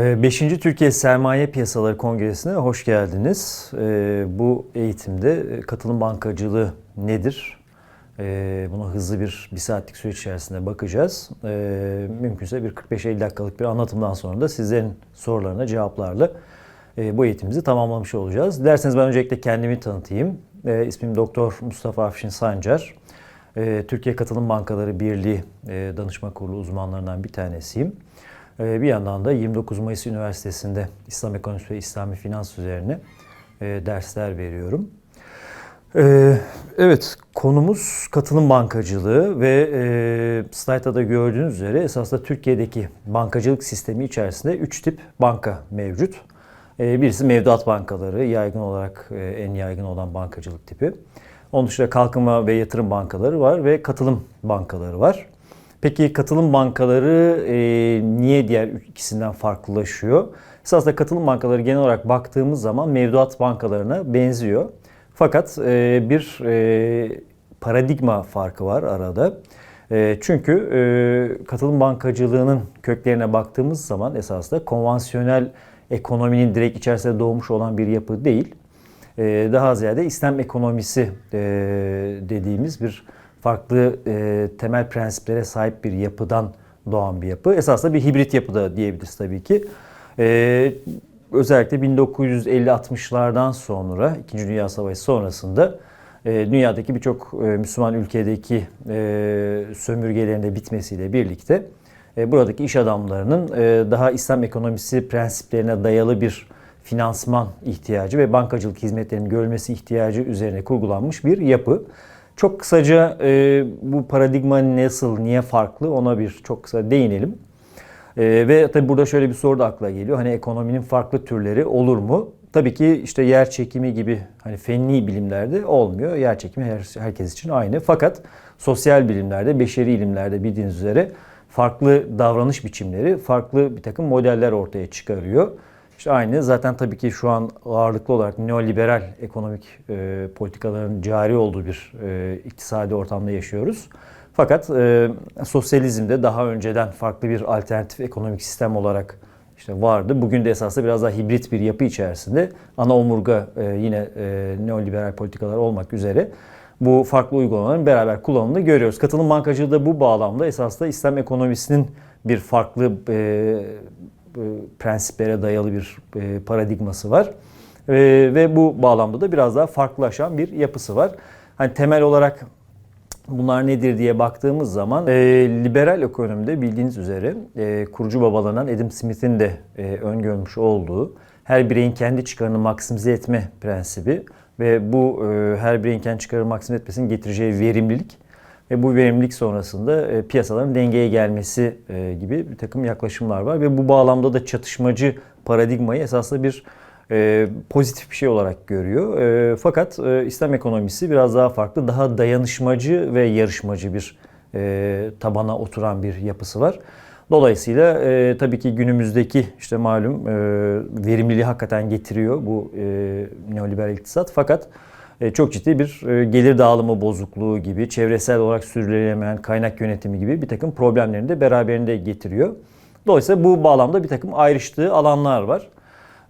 5. Ee, Türkiye Sermaye Piyasaları Kongresi'ne hoş geldiniz. Ee, bu eğitimde e, katılım bankacılığı nedir? Ee, buna hızlı bir, bir saatlik süreç içerisinde bakacağız. Mümkünse bir 45-50 dakikalık bir anlatımdan sonra da sizlerin sorularına cevaplarla e, bu eğitimimizi tamamlamış olacağız. Derseniz ben öncelikle kendimi tanıtayım. İsmim Doktor Mustafa Afşin Sancar. Türkiye Katılım Bankaları Birliği e, Danışma Kurulu uzmanlarından bir tanesiyim. Ee, bir yandan da 29 Mayıs Üniversitesi'nde İslam Ekonomisi ve İslami Finans üzerine e, dersler veriyorum. Ee, evet, konumuz katılım bankacılığı ve e, slaytta da gördüğünüz üzere esasında Türkiye'deki bankacılık sistemi içerisinde 3 tip banka mevcut. Ee, birisi mevduat bankaları, yaygın olarak e, en yaygın olan bankacılık tipi. Onun dışında kalkınma ve yatırım bankaları var ve katılım bankaları var. Peki katılım bankaları e, niye diğer ikisinden farklılaşıyor? Esasında katılım bankaları genel olarak baktığımız zaman mevduat bankalarına benziyor. Fakat e, bir e, paradigma farkı var arada. E, çünkü e, katılım bankacılığının köklerine baktığımız zaman esasında konvansiyonel ekonominin direkt içerisinde doğmuş olan bir yapı değil. E, daha ziyade İslam ekonomisi e, dediğimiz bir farklı e, temel prensiplere sahip bir yapıdan doğan bir yapı. Esasında bir hibrit yapıda diyebiliriz tabii ki. E, özellikle 1950-60'lardan sonra, İkinci Dünya Savaşı sonrasında e, dünyadaki birçok e, Müslüman ülkedeki e, sömürgelerin de bitmesiyle birlikte e, buradaki iş adamlarının e, daha İslam ekonomisi prensiplerine dayalı bir finansman ihtiyacı ve bankacılık hizmetlerinin görülmesi ihtiyacı üzerine kurgulanmış bir yapı. Çok kısaca e, bu paradigma nasıl, niye farklı ona bir çok kısa değinelim. E, ve tabi burada şöyle bir soru da akla geliyor. Hani ekonominin farklı türleri olur mu? Tabii ki işte yer çekimi gibi hani fenli bilimlerde olmuyor. Yer çekimi her, herkes için aynı. Fakat sosyal bilimlerde, beşeri ilimlerde bildiğiniz üzere farklı davranış biçimleri, farklı bir takım modeller ortaya çıkarıyor. İşte aynı zaten tabii ki şu an ağırlıklı olarak neoliberal ekonomik e, politikaların cari olduğu bir e, iktisadi ortamda yaşıyoruz. Fakat e, sosyalizmde daha önceden farklı bir alternatif ekonomik sistem olarak işte vardı. Bugün de esasında biraz daha hibrit bir yapı içerisinde ana omurga e, yine e, neoliberal politikalar olmak üzere bu farklı uygulamaların beraber kullanımını görüyoruz. Katılım bankacılığı da bu bağlamda esasında İslam ekonomisinin bir farklı e, prensiplere dayalı bir e, paradigması var. E, ve bu bağlamda da biraz daha farklılaşan bir yapısı var. Hani temel olarak bunlar nedir diye baktığımız zaman e, liberal ekonomide bildiğiniz üzere e, kurucu babalanan Adam Smith'in de e, öngörmüş olduğu her bireyin kendi çıkarını maksimize etme prensibi ve bu e, her bireyin kendi çıkarını maksimize etmesinin getireceği verimlilik ve bu verimlilik sonrasında e, piyasaların dengeye gelmesi e, gibi bir takım yaklaşımlar var ve bu bağlamda da çatışmacı paradigmayı esasında bir e, pozitif bir şey olarak görüyor. fakat İslam ekonomisi biraz daha farklı, daha dayanışmacı ve yarışmacı bir tabana oturan bir yapısı var. Dolayısıyla e, tabii ki günümüzdeki işte malum e, verimliliği hakikaten getiriyor bu e, neoliberal iktisat. Fakat e, çok ciddi bir e, gelir dağılımı bozukluğu gibi, çevresel olarak sürdürülemeyen kaynak yönetimi gibi bir takım problemlerini de beraberinde getiriyor. Dolayısıyla bu bağlamda bir takım ayrıştığı alanlar var.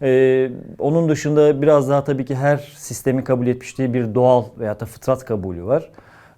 Ee, onun dışında biraz daha tabii ki her sistemi kabul etmişliği bir doğal veya da fıtrat kabulü var.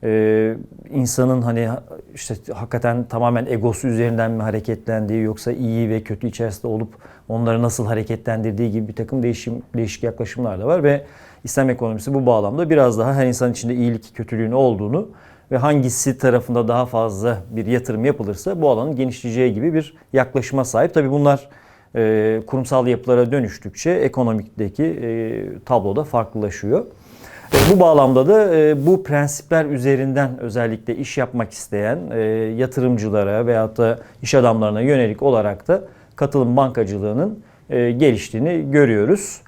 Ee, insanın hani işte hakikaten tamamen egosu üzerinden mi hareketlendiği yoksa iyi ve kötü içerisinde olup onları nasıl hareketlendirdiği gibi bir takım değişim, değişik yaklaşımlar da var ve İslam ekonomisi bu bağlamda biraz daha her insan içinde iyilik, kötülüğün olduğunu ve hangisi tarafında daha fazla bir yatırım yapılırsa bu alanın genişleyeceği gibi bir yaklaşıma sahip. Tabi bunlar e, kurumsal yapılara dönüştükçe ekonomikteki e, tabloda farklılaşıyor. E, bu bağlamda da e, bu prensipler üzerinden özellikle iş yapmak isteyen e, yatırımcılara veyahut da iş adamlarına yönelik olarak da katılım bankacılığının geliştiğini görüyoruz.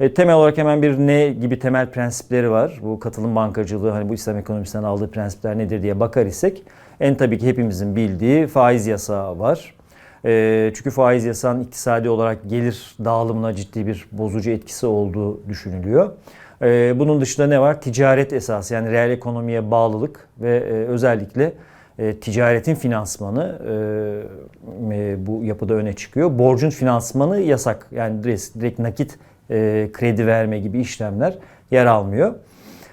E, temel olarak hemen bir ne gibi temel prensipleri var. Bu katılım bankacılığı, hani bu İslam ekonomisinden aldığı prensipler nedir diye bakar isek en tabii ki hepimizin bildiği faiz yasağı var. E, çünkü faiz yasağının iktisadi olarak gelir dağılımına ciddi bir bozucu etkisi olduğu düşünülüyor. E, bunun dışında ne var? Ticaret esası yani reel ekonomiye bağlılık ve e, özellikle e, ticaretin finansmanı e, e, bu yapıda öne çıkıyor. Borcun finansmanı yasak. Yani direkt, direkt nakit e, kredi verme gibi işlemler yer almıyor.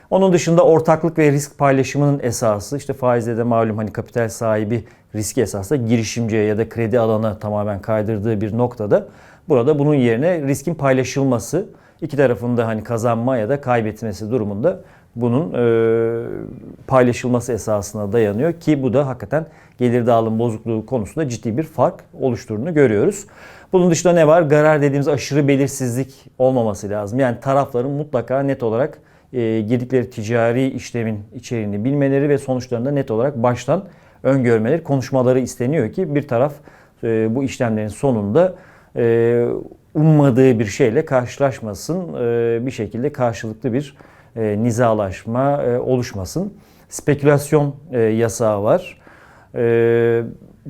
Onun dışında ortaklık ve risk paylaşımının esası işte faizde de malum hani kapital sahibi riski esasında girişimciye ya da kredi alana tamamen kaydırdığı bir noktada burada bunun yerine riskin paylaşılması iki tarafında hani kazanma ya da kaybetmesi durumunda bunun e, paylaşılması esasına dayanıyor ki bu da hakikaten gelir dağılım bozukluğu konusunda ciddi bir fark oluşturduğunu görüyoruz. Bunun dışında ne var? Garar dediğimiz aşırı belirsizlik olmaması lazım. Yani tarafların mutlaka net olarak e, girdikleri ticari işlemin içeriğini bilmeleri ve sonuçlarında net olarak baştan öngörmeleri, konuşmaları isteniyor ki bir taraf e, bu işlemlerin sonunda e, ummadığı bir şeyle karşılaşmasın, e, bir şekilde karşılıklı bir e, nizalaşma e, oluşmasın. Spekülasyon e, yasağı var. E,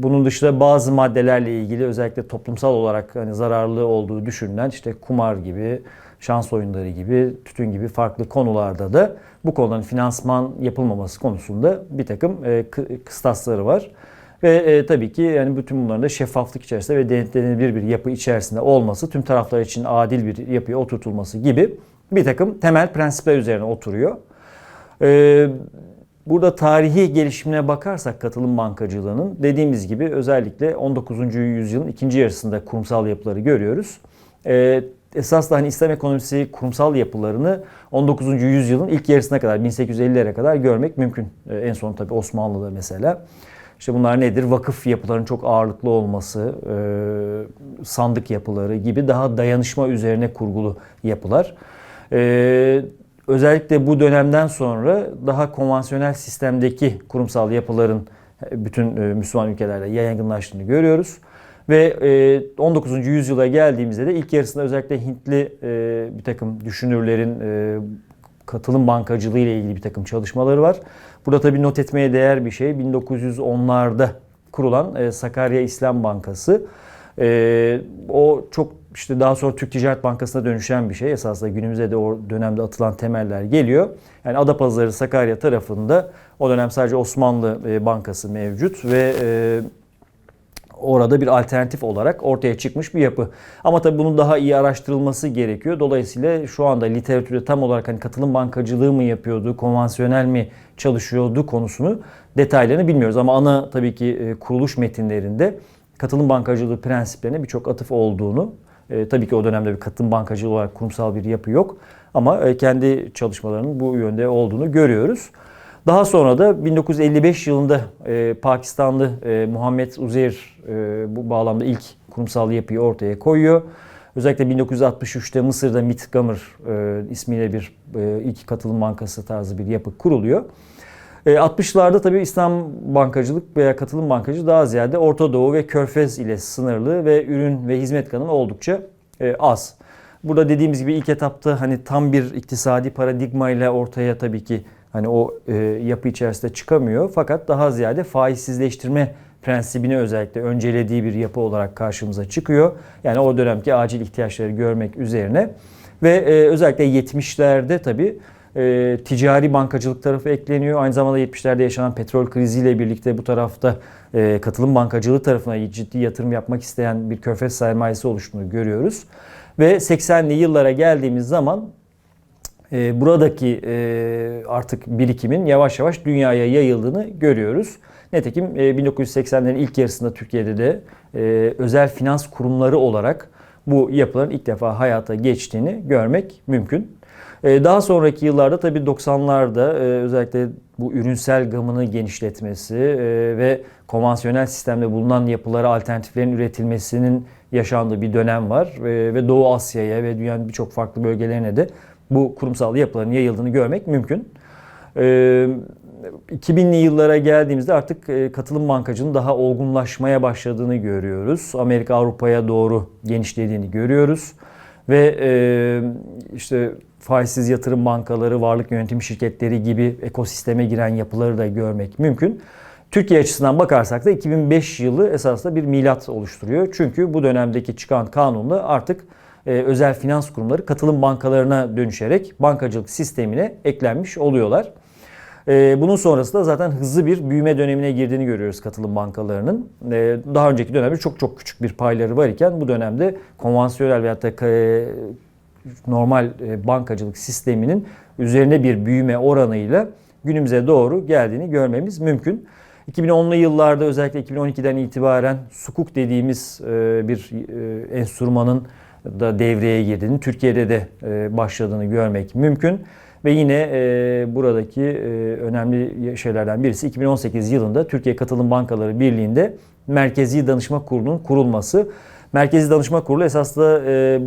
bunun dışında bazı maddelerle ilgili özellikle toplumsal olarak hani zararlı olduğu düşünülen işte kumar gibi, şans oyunları gibi, tütün gibi farklı konularda da bu konuların finansman yapılmaması konusunda bir takım e, kıstasları var. Ve e, tabii ki yani bütün bunların da şeffaflık içerisinde ve denetlenebilir bir yapı içerisinde olması, tüm taraflar için adil bir yapıya oturtulması gibi bir takım temel prensipler üzerine oturuyor. Ee, burada tarihi gelişimine bakarsak katılım bankacılığının dediğimiz gibi özellikle 19. yüzyılın ikinci yarısında kurumsal yapıları görüyoruz. Ee, esas da hani İslam ekonomisi kurumsal yapılarını 19. yüzyılın ilk yarısına kadar 1850'lere kadar görmek mümkün. Ee, en son tabii Osmanlı'da mesela. İşte bunlar nedir? Vakıf yapılarının çok ağırlıklı olması, e, sandık yapıları gibi daha dayanışma üzerine kurgulu yapılar. Ee, özellikle bu dönemden sonra daha konvansiyonel sistemdeki kurumsal yapıların bütün e, Müslüman ülkelerde yaygınlaştığını görüyoruz. Ve 19. E, yüzyıla geldiğimizde de ilk yarısında özellikle Hintli e, bir takım düşünürlerin katılım bankacılığı ile ilgili bir takım çalışmaları var. Burada tabii not etmeye değer bir şey 1910'larda kurulan Sakarya İslam Bankası. O çok işte daha sonra Türk Ticaret Bankası'na dönüşen bir şey. Esasında günümüzde de o dönemde atılan temeller geliyor. Yani Adapazarı Sakarya tarafında o dönem sadece Osmanlı e, Bankası mevcut ve e, orada bir alternatif olarak ortaya çıkmış bir yapı. Ama tabii bunun daha iyi araştırılması gerekiyor. Dolayısıyla şu anda literatürde tam olarak hani katılım bankacılığı mı yapıyordu, konvansiyonel mi çalışıyordu konusunu detaylarını bilmiyoruz. Ama ana tabii ki e, kuruluş metinlerinde katılım bankacılığı prensiplerine birçok atıf olduğunu e, tabii ki o dönemde bir katılım bankacılığı olarak kurumsal bir yapı yok. Ama e, kendi çalışmalarının bu yönde olduğunu görüyoruz. Daha sonra da 1955 yılında e, Pakistanlı e, Muhammed Uzeyr e, bu bağlamda ilk kurumsal yapıyı ortaya koyuyor. Özellikle 1963'te Mısır'da MIT Gamır e, ismiyle bir e, ilk katılım bankası tarzı bir yapı kuruluyor. 60'larda e, tabii İslam bankacılık veya katılım bankacılığı daha ziyade Orta Doğu ve Körfez ile sınırlı ve ürün ve hizmet kanını oldukça e, az. Burada dediğimiz gibi ilk etapta hani tam bir iktisadi paradigma ile ortaya tabii ki hani o e, yapı içerisinde çıkamıyor. Fakat daha ziyade faizsizleştirme prensibini özellikle öncelediği bir yapı olarak karşımıza çıkıyor. Yani o dönemki acil ihtiyaçları görmek üzerine ve özellikle 70'lerde tabii e, ticari bankacılık tarafı ekleniyor. Aynı zamanda 70'lerde yaşanan petrol kriziyle birlikte bu tarafta e, katılım bankacılığı tarafına ciddi yatırım yapmak isteyen bir körfez sermayesi oluştuğunu görüyoruz. Ve 80'li yıllara geldiğimiz zaman e, buradaki e, artık birikimin yavaş yavaş dünyaya yayıldığını görüyoruz. Nitekim e, 1980'lerin ilk yarısında Türkiye'de de e, özel finans kurumları olarak bu yapıların ilk defa hayata geçtiğini görmek mümkün. Ee, daha sonraki yıllarda tabii 90'larda e, özellikle bu ürünsel gamını genişletmesi e, ve konvansiyonel sistemde bulunan yapılara alternatiflerin üretilmesinin yaşandığı bir dönem var. E, ve Doğu Asya'ya ve dünyanın birçok farklı bölgelerine de bu kurumsal yapıların yayıldığını görmek mümkün. 2000'li yıllara geldiğimizde artık katılım bankacının daha olgunlaşmaya başladığını görüyoruz. Amerika Avrupa'ya doğru genişlediğini görüyoruz. Ve işte faizsiz yatırım bankaları, varlık yönetim şirketleri gibi ekosisteme giren yapıları da görmek mümkün. Türkiye açısından bakarsak da 2005 yılı esasında bir milat oluşturuyor. Çünkü bu dönemdeki çıkan kanunla artık e, özel finans kurumları katılım bankalarına dönüşerek bankacılık sistemine eklenmiş oluyorlar. E, bunun sonrasında zaten hızlı bir büyüme dönemine girdiğini görüyoruz katılım bankalarının. E, daha önceki dönemde çok çok küçük bir payları var iken bu dönemde konvansiyonel veyahut da e, normal e, bankacılık sisteminin üzerine bir büyüme oranıyla günümüze doğru geldiğini görmemiz mümkün. 2010'lu yıllarda özellikle 2012'den itibaren sukuk dediğimiz e, bir enstrümanın da devreye girdiğini, Türkiye'de de başladığını görmek mümkün. Ve yine buradaki önemli şeylerden birisi 2018 yılında Türkiye Katılım Bankaları Birliği'nde Merkezi Danışma Kurulu'nun kurulması. Merkezi Danışma Kurulu esasında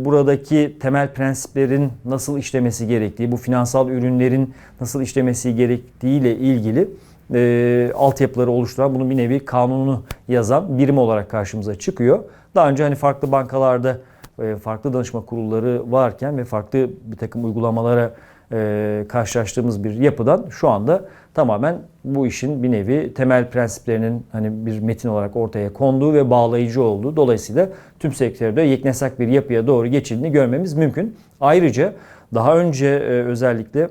buradaki temel prensiplerin nasıl işlemesi gerektiği, bu finansal ürünlerin nasıl işlemesi gerektiği ile ilgili e, altyapıları oluşturan bunun bir nevi kanununu yazan birim olarak karşımıza çıkıyor. Daha önce hani farklı bankalarda e, farklı danışma kurulları varken ve farklı bir takım uygulamalara e, karşılaştığımız bir yapıdan şu anda tamamen bu işin bir nevi temel prensiplerinin hani bir metin olarak ortaya konduğu ve bağlayıcı olduğu dolayısıyla tüm sektörde yeknesak bir yapıya doğru geçildiğini görmemiz mümkün. Ayrıca daha önce e, özellikle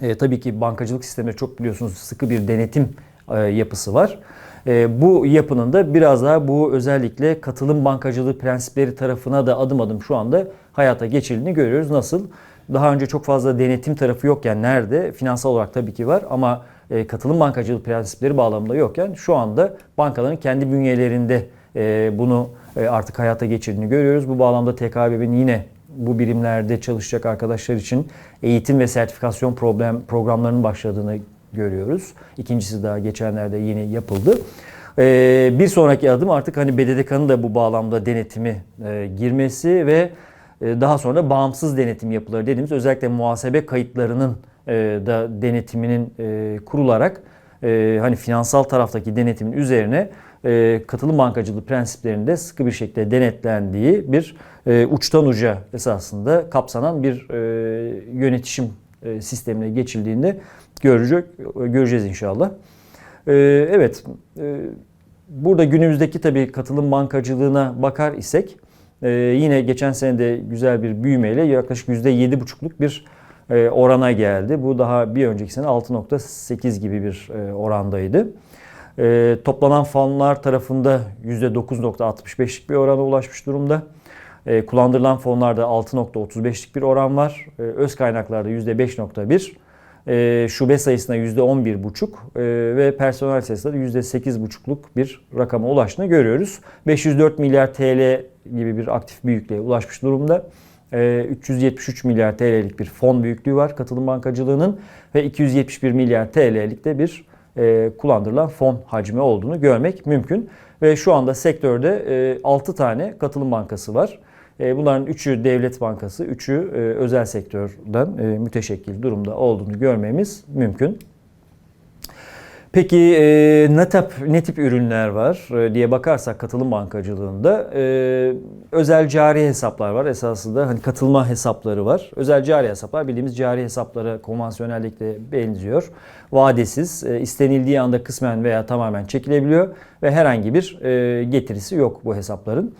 e, tabii ki bankacılık sisteminde çok biliyorsunuz sıkı bir denetim e, yapısı var. E, bu yapının da biraz daha bu özellikle katılım bankacılığı prensipleri tarafına da adım adım şu anda hayata geçirildiğini görüyoruz. Nasıl? Daha önce çok fazla denetim tarafı yokken nerede? Finansal olarak tabii ki var ama e, katılım bankacılığı prensipleri bağlamında yokken şu anda bankaların kendi bünyelerinde e, bunu e, artık hayata geçirdiğini görüyoruz. Bu bağlamda TKB'nin yine bu birimlerde çalışacak arkadaşlar için eğitim ve sertifikasyon problem programlarının başladığını görüyoruz. İkincisi daha geçenlerde yeni yapıldı. Ee, bir sonraki adım artık hani BDDK'nın da bu bağlamda denetimi e, girmesi ve daha sonra bağımsız denetim yapıları dediğimiz özellikle muhasebe kayıtlarının e, da denetiminin kurularak hani finansal taraftaki denetimin üzerine katılım bankacılığı prensiplerinde sıkı bir şekilde denetlendiği bir e, uçtan uca esasında kapsanan bir e, yönetişim e, sistemine geçildiğinde görecek, göreceğiz inşallah. E, evet, e, burada günümüzdeki tabii katılım bankacılığına bakar isek e, yine geçen sene de güzel bir büyümeyle yaklaşık %7,5'luk bir e, orana geldi. Bu daha bir önceki sene 6.8 gibi bir e, orandaydı. E, toplanan fonlar tarafında %9.65'lik bir orana ulaşmış durumda. E, kullandırılan fonlarda 6.35'lik bir oran var. E, öz kaynaklarda %5.1. E, şube sayısına %11,5 e, ve personel sayısında %8,5'luk bir rakama ulaştığını görüyoruz. 504 milyar TL gibi bir aktif büyüklüğe ulaşmış durumda. 373 milyar TL'lik bir fon büyüklüğü var katılım bankacılığının ve 271 milyar TL'lik de bir kullandırılan fon hacmi olduğunu görmek mümkün. Ve şu anda sektörde 6 tane katılım bankası var. E, bunların üçü devlet bankası, üçü e, özel sektörden e, müteşekkil durumda olduğunu görmemiz mümkün. Peki ne tip, ne tip ürünler var diye bakarsak katılım bankacılığında özel cari hesaplar var. Esasında hani katılma hesapları var. Özel cari hesaplar bildiğimiz cari hesaplara konvansiyonellikle benziyor. Vadesiz, istenildiği anda kısmen veya tamamen çekilebiliyor ve herhangi bir getirisi yok bu hesapların.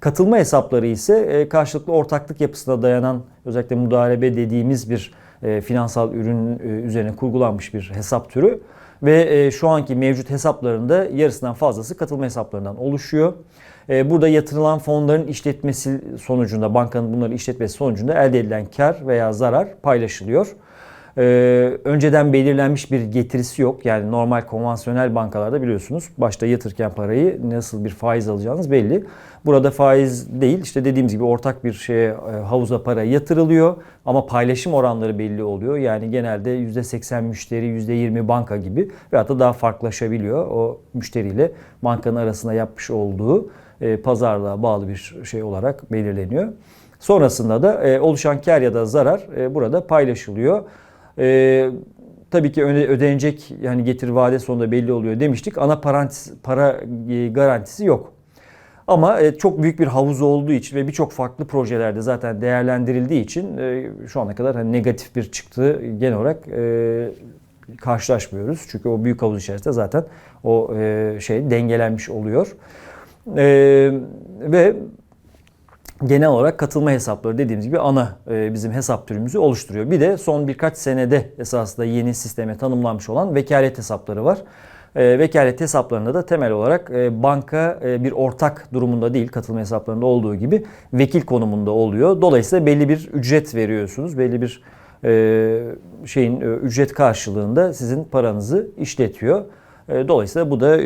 Katılma hesapları ise e, karşılıklı ortaklık yapısına dayanan özellikle mudarebe dediğimiz bir e, finansal ürün e, üzerine kurgulanmış bir hesap türü ve şu anki mevcut hesaplarında yarısından fazlası katılma hesaplarından oluşuyor. Burada yatırılan fonların işletmesi sonucunda, bankanın bunları işletmesi sonucunda elde edilen kar veya zarar paylaşılıyor. Ee, önceden belirlenmiş bir getirisi yok. Yani normal konvansiyonel bankalarda biliyorsunuz başta yatırken parayı nasıl bir faiz alacağınız belli. Burada faiz değil işte dediğimiz gibi ortak bir şeye e, havuza para yatırılıyor ama paylaşım oranları belli oluyor. Yani genelde %80 müşteri %20 banka gibi veyahut da daha farklılaşabiliyor. O müşteriyle bankanın arasında yapmış olduğu e, pazarlığa bağlı bir şey olarak belirleniyor. Sonrasında da e, oluşan kar ya da zarar burada paylaşılıyor. E, tabii ki ödenecek yani getir vade sonunda belli oluyor demiştik. Ana parantez, para e, garantisi yok. Ama e, çok büyük bir havuz olduğu için ve birçok farklı projelerde zaten değerlendirildiği için e, şu ana kadar hani negatif bir çıktı genel olarak karşılaşmıyoruz. Çünkü o büyük havuz içerisinde zaten o şey dengelenmiş oluyor. Ve genel olarak katılma hesapları dediğimiz gibi ana e, bizim hesap türümüzü oluşturuyor. Bir de son birkaç senede esasında yeni sisteme tanımlanmış olan vekalet hesapları var. E, vekalet hesaplarında da temel olarak e, banka bir ortak durumunda değil katılma hesaplarında olduğu gibi vekil konumunda oluyor. Dolayısıyla belli bir ücret veriyorsunuz. Belli bir şeyin ücret karşılığında sizin paranızı işletiyor. Dolayısıyla bu da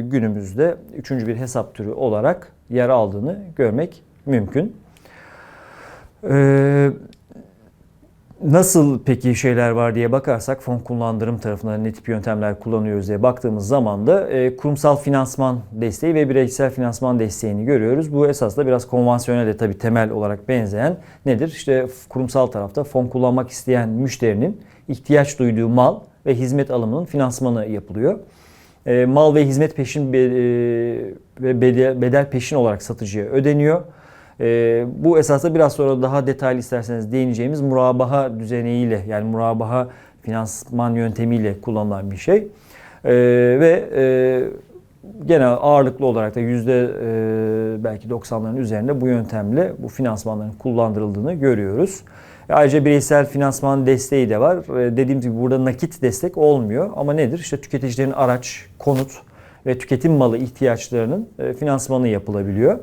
günümüzde üçüncü bir hesap türü olarak yer aldığını görmek mümkün. Ee, nasıl peki şeyler var diye bakarsak fon kullandırım tarafından ne tip yöntemler kullanıyoruz diye baktığımız zaman da e, kurumsal finansman desteği ve bireysel finansman desteğini görüyoruz. Bu esasında biraz konvansiyonel tabii temel olarak benzeyen nedir? İşte kurumsal tarafta fon kullanmak isteyen müşterinin ihtiyaç duyduğu mal ve hizmet alımının finansmanı yapılıyor. E, mal ve hizmet peşin e, ve bedel peşin olarak satıcıya ödeniyor. E, bu esasında biraz sonra daha detaylı isterseniz değineceğimiz murabaha düzeneğiyle yani murabaha finansman yöntemiyle kullanılan bir şey. E, ve e, genel ağırlıklı olarak da yüzde e, belki 90'ların üzerinde bu yöntemle bu finansmanların kullandırıldığını görüyoruz. Ayrıca bireysel finansman desteği de var. E, Dediğim gibi burada nakit destek olmuyor ama nedir? İşte tüketicilerin araç, konut ve tüketim malı ihtiyaçlarının e, finansmanı yapılabiliyor.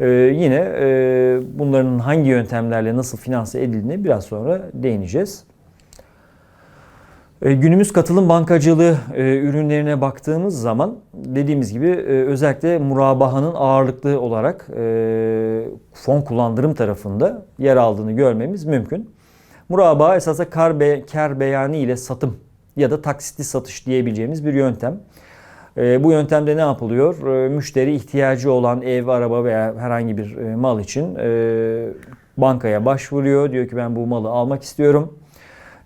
Ee, yine e, bunların hangi yöntemlerle nasıl finanse edildiğini biraz sonra değineceğiz. E, günümüz katılım bankacılığı e, ürünlerine baktığımız zaman dediğimiz gibi e, özellikle murabahanın ağırlıklı olarak fon kullandırım tarafında yer aldığını görmemiz mümkün. Murabaha esasında kar, be, kar beyanı ile satım ya da taksitli satış diyebileceğimiz bir yöntem. E, bu yöntemde ne yapılıyor? E, müşteri ihtiyacı olan ev, araba veya herhangi bir e, mal için e, bankaya başvuruyor. Diyor ki ben bu malı almak istiyorum.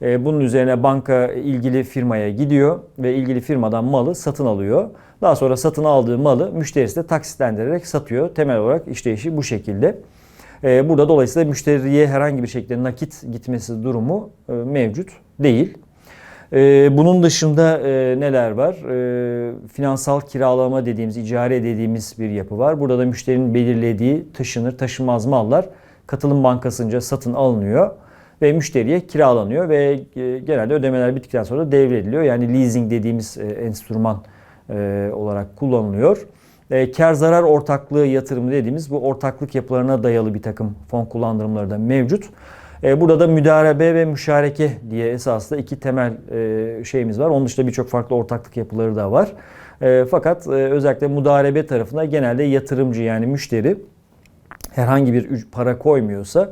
E, bunun üzerine banka ilgili firmaya gidiyor ve ilgili firmadan malı satın alıyor. Daha sonra satın aldığı malı müşterisi de taksitlendirerek satıyor. Temel olarak işleyişi bu şekilde. Burada dolayısıyla müşteriye herhangi bir şekilde nakit gitmesi durumu e, mevcut değil. E, bunun dışında e, neler var? E, finansal kiralama dediğimiz, icare dediğimiz bir yapı var. Burada da müşterinin belirlediği taşınır, taşınmaz mallar katılım bankasınca satın alınıyor ve müşteriye kiralanıyor ve e, genelde ödemeler bittikten sonra devrediliyor. Yani leasing dediğimiz e, enstrüman e, olarak kullanılıyor. Kar zarar ortaklığı yatırımı dediğimiz bu ortaklık yapılarına dayalı bir takım fon kullandırımları da mevcut. E, burada da müdarebe ve müşareke diye esasında iki temel e, şeyimiz var. Onun dışında birçok farklı ortaklık yapıları da var. E, fakat özellikle mudarebe tarafında genelde yatırımcı yani müşteri herhangi bir para koymuyorsa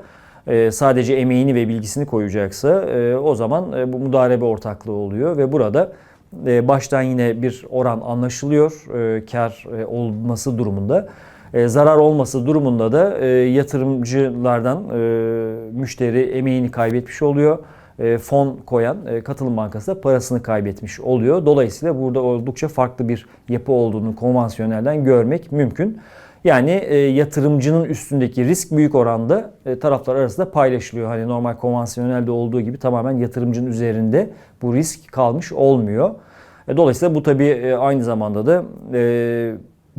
sadece emeğini ve bilgisini koyacaksa o zaman bu mudarebe ortaklığı oluyor ve burada baştan yine bir oran anlaşılıyor kar olması durumunda. E, zarar olması durumunda da e, yatırımcılardan e, müşteri emeğini kaybetmiş oluyor. fon koyan katılım bankası da parasını kaybetmiş oluyor. Dolayısıyla burada oldukça farklı bir yapı olduğunu konvansiyonelden görmek mümkün. Yani yatırımcının üstündeki risk büyük oranda taraflar arasında paylaşılıyor. Hani normal konvansiyonelde olduğu gibi tamamen yatırımcının üzerinde bu risk kalmış olmuyor. Dolayısıyla bu tabii aynı zamanda da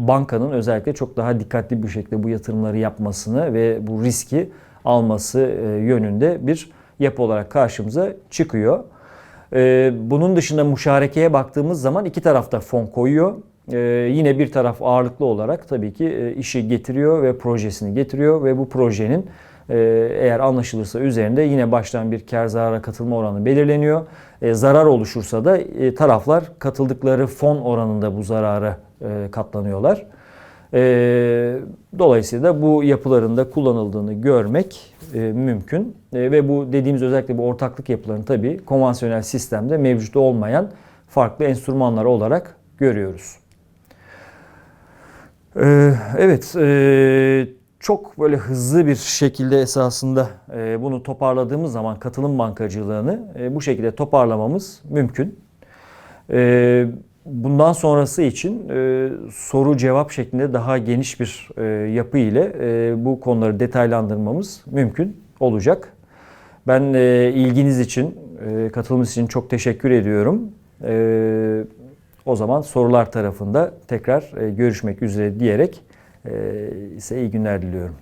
bankanın özellikle çok daha dikkatli bir şekilde bu yatırımları yapmasını ve bu riski alması e, yönünde bir yapı olarak karşımıza çıkıyor. E, bunun dışında müşarekeye baktığımız zaman iki tarafta fon koyuyor. E, yine bir taraf ağırlıklı olarak tabii ki işi getiriyor ve projesini getiriyor ve bu projenin eğer anlaşılırsa üzerinde yine baştan bir kar zarara katılma oranı belirleniyor. Zarar oluşursa da taraflar katıldıkları fon oranında bu zarara e, katlanıyorlar. E, dolayısıyla bu yapılarında kullanıldığını görmek e, mümkün. Ve bu dediğimiz özellikle bu ortaklık yapılarını tabii konvansiyonel sistemde mevcut olmayan farklı enstrümanlar olarak görüyoruz. Evet, çok böyle hızlı bir şekilde esasında bunu toparladığımız zaman katılım bankacılığını bu şekilde toparlamamız mümkün. Bundan sonrası için e, soru cevap şeklinde daha geniş bir e, yapı ile e, bu konuları detaylandırmamız mümkün olacak. Ben e, ilginiz için, e, katılımınız için çok teşekkür ediyorum. E, o zaman sorular tarafında tekrar e, görüşmek üzere diyerek e, size iyi günler diliyorum.